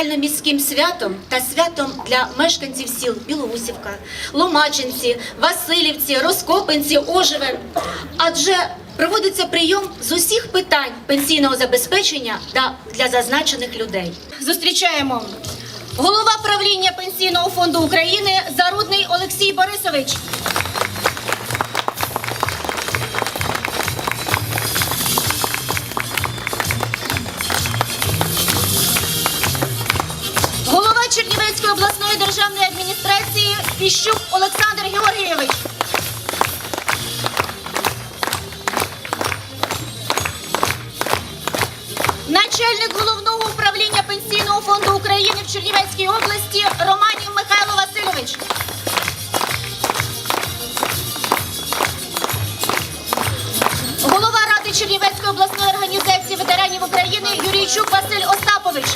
загальноміським святом та святом для мешканців сіл Білоусівка, Ломачинці, Васильівці, Роскопинці, Ожеве. Адже проводиться прийом з усіх питань пенсійного забезпечення та для зазначених людей. Зустрічаємо голова правління Пенсійного фонду України Зарудний Олексій Борисович. Адміністрації Олександр Георгійович. Начальник головного управління Пенсійного фонду України в Чернівецькій області Романів Михайло Васильович. Голова Ради Чернівецької обласної організації ветеранів України Юрійчук Василь Остапович.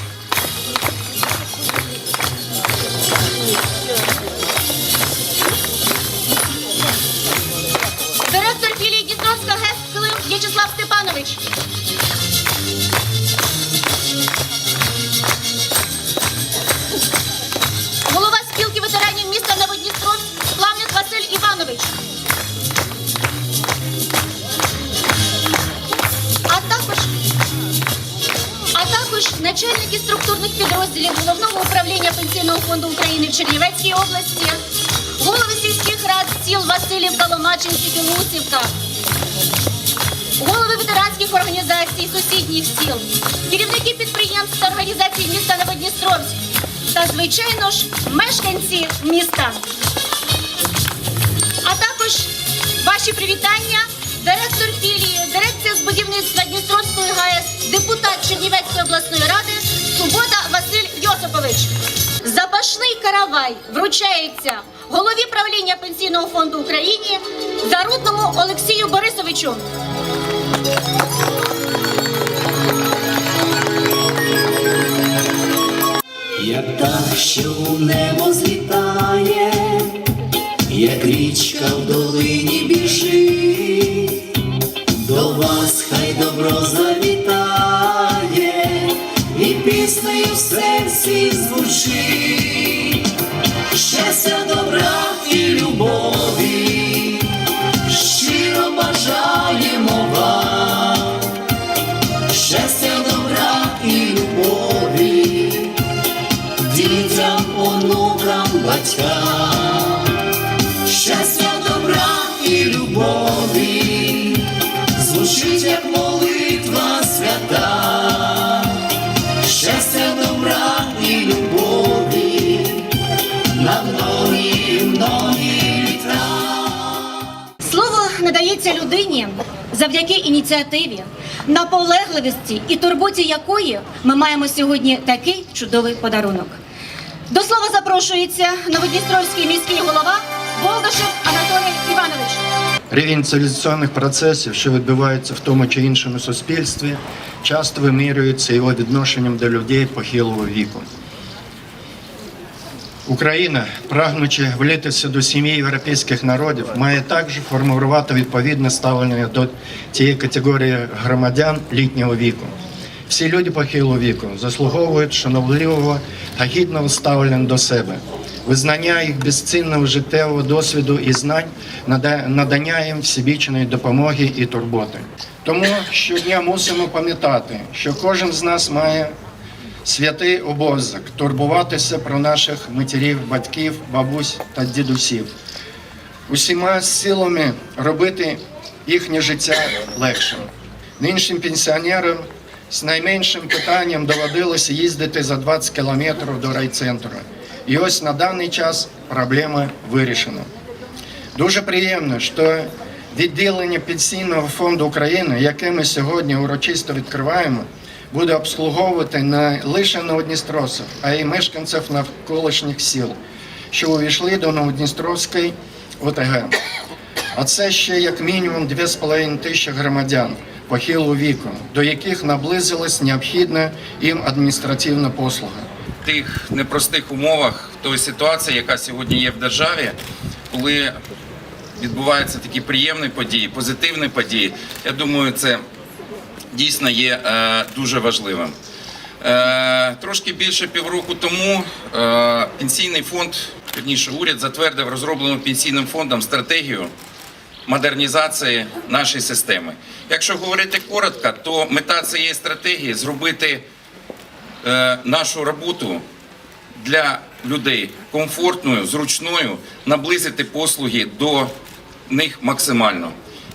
Голова спілки ветеранів міста Новодністровськ Плавник Василь Іванович. А також, а також начальники структурних підрозділів Головного управління Пенсійного фонду України в Чернівецькій області, голови сільських рад сіл Васильівка, Ломачинці, Білусівка, голови ветеранських організацій сусідніх сіл, керівники підприємств та організацій міста Новодністровськ та, звичайно ж, мешканці міста. А також ваші привітання, директор філії, дирекція з будівництва Дністровської ГАЕС, депутат Чернівецької обласної ради Субота Василь Йосипович. Запашний каравай вручається голові правління Пенсійного фонду України Зарудному Олексію Борисовичу. Як та, що у небо злітає, як річка в долині біжить, до вас хай добро завітає, і піснею в серці звучить, щастя, добра і любові, онукам, щастя, добра і любові, звучить як молитва свята, щастя, добра і любові, на многі, многі літа. Слово надається людині завдяки ініціативі, наполегливості і турботі якої ми маємо сьогодні такий чудовий подарунок. До слова запрошується Новодністровський міський голова Болдашев Анатолій Іванович. Рівень цивілізаційних процесів, що відбуваються в тому чи іншому суспільстві, часто вимірюється його відношенням до людей похилого віку. Україна, прагнучи влітися до сім'ї європейських народів, має також формувати відповідне ставлення до цієї категорії громадян літнього віку. Всі люди похилого віку заслуговують шановливого та гідного ставлення до себе, визнання їх безцінного життєвого досвіду і знань, надання їм всебічної допомоги і турботи. Тому щодня мусимо пам'ятати, що кожен з нас має святий обов'язок турбуватися про наших матерів, батьків, бабусь та дідусів, усіма силами робити їхнє життя легшим. Нинішнім пенсіонерам з найменшим питанням доводилося їздити за 20 кілометрів до райцентру. І ось на даний час проблема вирішена. Дуже приємно, що відділення Пенсійного фонду України, яке ми сьогодні урочисто відкриваємо, буде обслуговувати не лише новодністровців, а й мешканців навколишніх сіл, що увійшли до Новодністровської ОТГ. А це ще як мінімум 2,5 тисячі громадян похилого віку, до яких наблизилась необхідна їм адміністративна послуга. в тих непростих умовах, в той ситуації, яка сьогодні є в державі, коли відбуваються такі приємні події, позитивні події. Я думаю, це дійсно є е, дуже важливим. Е, Трошки більше півроку тому е, пенсійний фонд, верніше, уряд затвердив розроблену пенсійним фондом стратегію модернізації нашої системи. Якщо говорити коротко, то мета цієї стратегії зробити е, нашу роботу для людей комфортною, зручною, наблизити послуги до них максимально.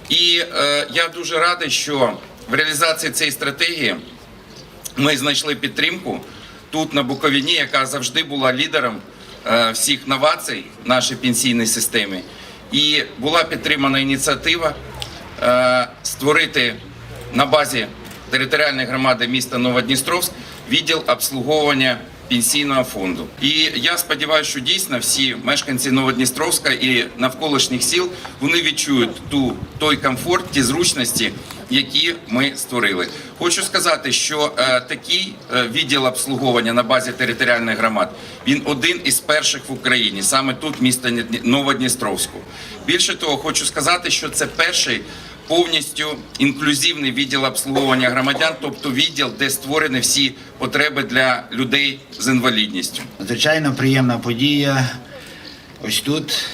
І е, я дуже радий, що в реалізації цієї стратегії ми знайшли підтримку тут на Буковині, яка завжди була лідером е, всіх новацій нашій пенсійній системі. І була підтримана ініціатива е, створити на базі територіальної громади міста Новодністровськ відділ обслуговування пенсійного фонду. І я сподіваюся, що дійсно всі мешканці Новодністровська і навколишніх сіл вони відчують ту той комфорт, ті зручності, які ми створили. Хочу сказати, що е, такий е, відділ обслуговування на базі територіальних громад він один із перших в Україні, саме тут, місто Ні- Новодністровську. Більше того, хочу сказати, що це перший повністю інклюзивний відділ обслуговування громадян, тобто відділ, де створені всі потреби для людей з інвалідністю. Надзвичайно приємна подія. Ось тут,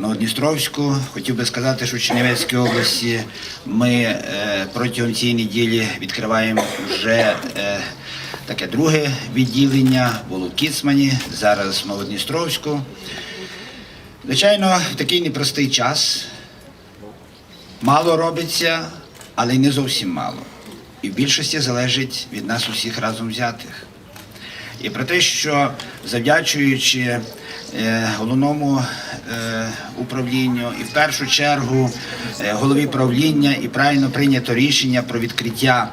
Новодністровську. Хотів би сказати, що в Чернівецькій області ми е, протягом цієї неділі відкриваємо вже е, таке друге відділення, було в Кіцмані, зараз в Новодністровську. Звичайно, в такий непростий час мало робиться, але й не зовсім мало. І в більшості залежить від нас усіх разом взятих. І про те, що завдячуючи е, головному е, управлінню і в першу чергу е, голові правління і правильно прийнято рішення про відкриття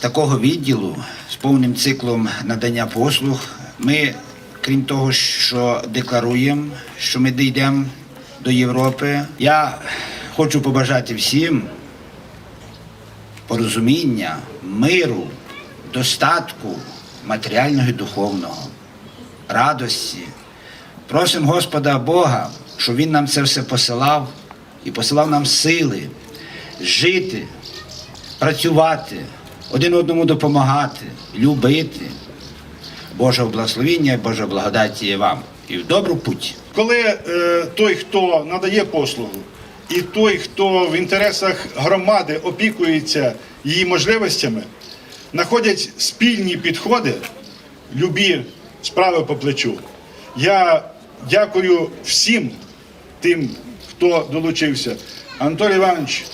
такого відділу з повним циклом надання послуг, ми, крім того, що декларуємо, що ми дійдемо до Європи, я хочу побажати всім порозуміння, миру, достатку матеріального і духовного, радості. Просимо Господа Бога, щоб Він нам це все посилав і посилав нам сили жити, працювати, один одному допомагати, любити. Божого благословіння і Божого благодаті вам і в добру путь. Коли е, той, хто надає послугу, і той, хто в інтересах громади опікується її можливостями, знаходять спільні підходи, любі справи по плечу. Я дякую всім тим, хто долучився. Анатолій Іванович,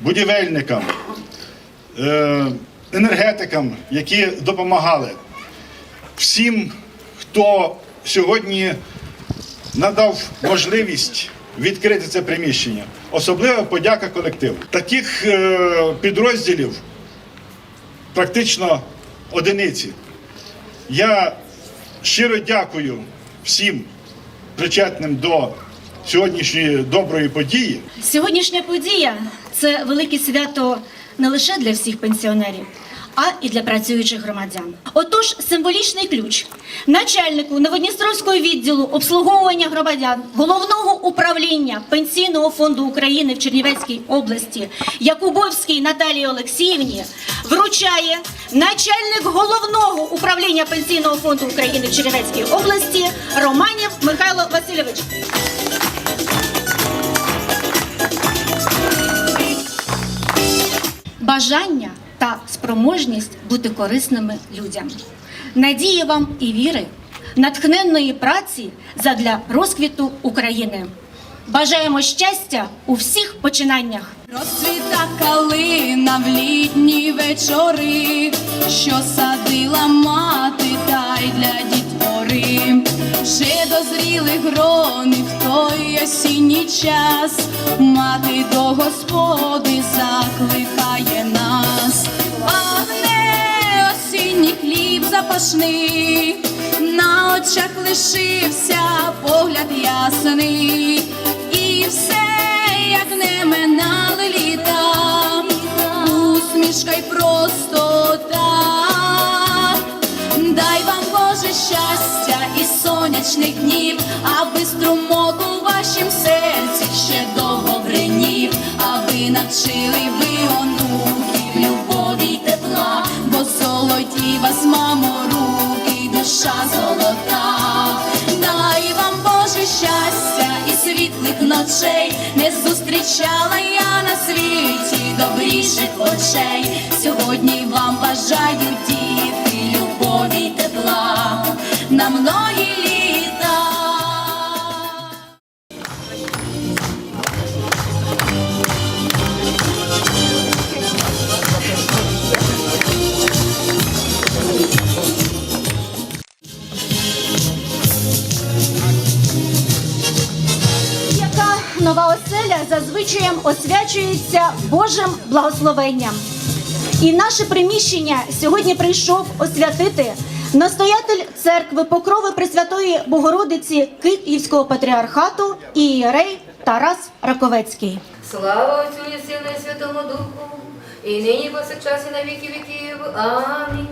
будівельникам, е, енергетикам, які допомагали, всім, хто сьогодні надав можливість відкрити це приміщення. Особлива подяка колективу. Таких е, підрозділів практично одиниці. Я щиро дякую всім причетним до сьогоднішньої доброї події. Сьогоднішня подія це велике свято не лише для всіх пенсіонерів, а і для працюючих громадян. Отож, символічний ключ начальнику Новодністровського відділу обслуговування громадян головного управління Пенсійного фонду України в Чернівецькій області Якубовській Наталії Олексіївні вручає начальник головного управління Пенсійного фонду України в Чернівецькій області Романів Михайло Васильович. бажання та спроможність бути корисними людям. Надії вам і віри, натхненної праці задля розквіту України. Бажаємо щастя у всіх починаннях. Розцвіта калина в літні вечори, що садила мати та й для дітвори. Вже дозріли грони в той осінній час, мати до господи закликає запашний, на очах лишився погляд ясний, і все, як не минали літа, усмішка й простота. Дай вам Боже щастя і сонячних днів, аби струмок у вашім серці ще довго бринів, аби навчили ви онуки Вас, мамо, руки, душа золота, дай вам Боже щастя і світлих ночей, не зустрічала я на світі добріших очей. Нова оселя зазвичаєм освячується Божим благословенням. І наше приміщення сьогодні прийшов освятити настоятель церкви Покрови Пресвятої Богородиці Київського патріархату ієрей Тарас Раковецький. Слава Отцю і Сину і Святому Духу, і нині повсякчас і на віки віків. Амінь.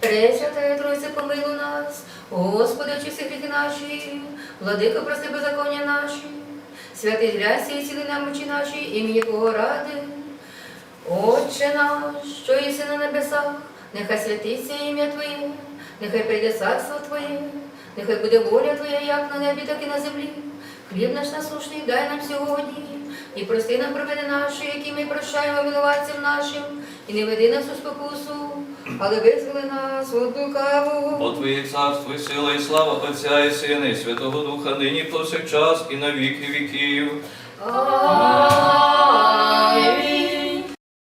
Пресвятая Тройця, помилуй нас, Господи, всі гріхи наші, владико, прости беззаконня наші, святий грязь і ціли нам очі наші, ім'я Твого ради. Отче наш, що єси на небесах, нехай святиться ім'я Твоє, нехай прийде царство Твоє, нехай буде воля Твоя, як на небі, так і на землі. Хліб наш насушний дай нам сьогодні, і прости нам провини наші, які ми прощаємо винуватцям нашим, і не веди нас у спокусу, але визволи нас от лукавого. По Твоє царство, і сила, і слава Отця, і Сина, і Святого Духа, нині повсякчас, і на віки віків. Амінь.